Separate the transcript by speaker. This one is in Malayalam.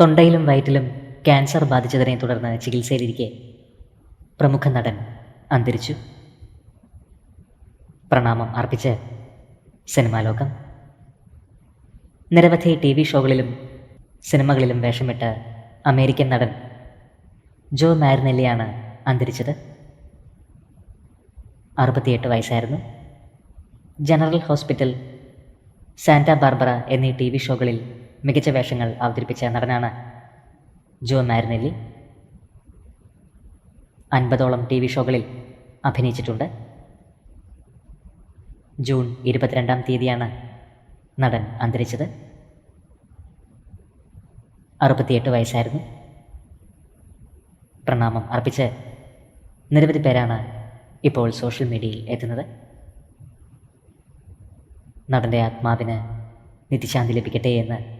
Speaker 1: തൊണ്ടയിലും വയറ്റിലും ക്യാൻസർ ബാധിച്ചതിനെ തുടർന്ന് ചികിത്സയിലിരിക്കെ. പ്രമുഖ നടൻ അന്തരിച്ചു. പ്രണാമം അർപ്പിച്ച് സിനിമാലോകം. നിരവധി ടി വി ഷോകളിലും സിനിമകളിലും വേഷമിട്ട അമേരിക്കൻ നടൻ ജോ മാരിനെല്ലിയാണ് അന്തരിച്ചത്. അറുപത്തിയെട്ട് വയസ്സായിരുന്നു. ജനറൽ ഹോസ്പിറ്റൽ സാന്റ ബാർബറ എന്നീ ടി വി ഷോകളിൽ മികച്ച വേഷങ്ങൾ അവതരിപ്പിച്ച നടനാണ് ജോ മാരിനെല്ലി. അൻപതോളം ടി വി ഷോകളിൽ അഭിനയിച്ചിട്ടുണ്ട്. ജൂൺ ഇരുപത്തിരണ്ടാം തീയതിയാണ് നടൻ അന്തരിച്ചത്. അറുപത്തിയെട്ട് വയസ്സായിരുന്നു. പ്രണാമം അർപ്പിച്ച് നിരവധി പേരാണ് ഇപ്പോൾ സോഷ്യൽ മീഡിയയിൽ എത്തുന്നത്. നടന്റെ ആത്മാവിന് നിത്യശാന്തി ലഭിക്കട്ടെ എന്ന്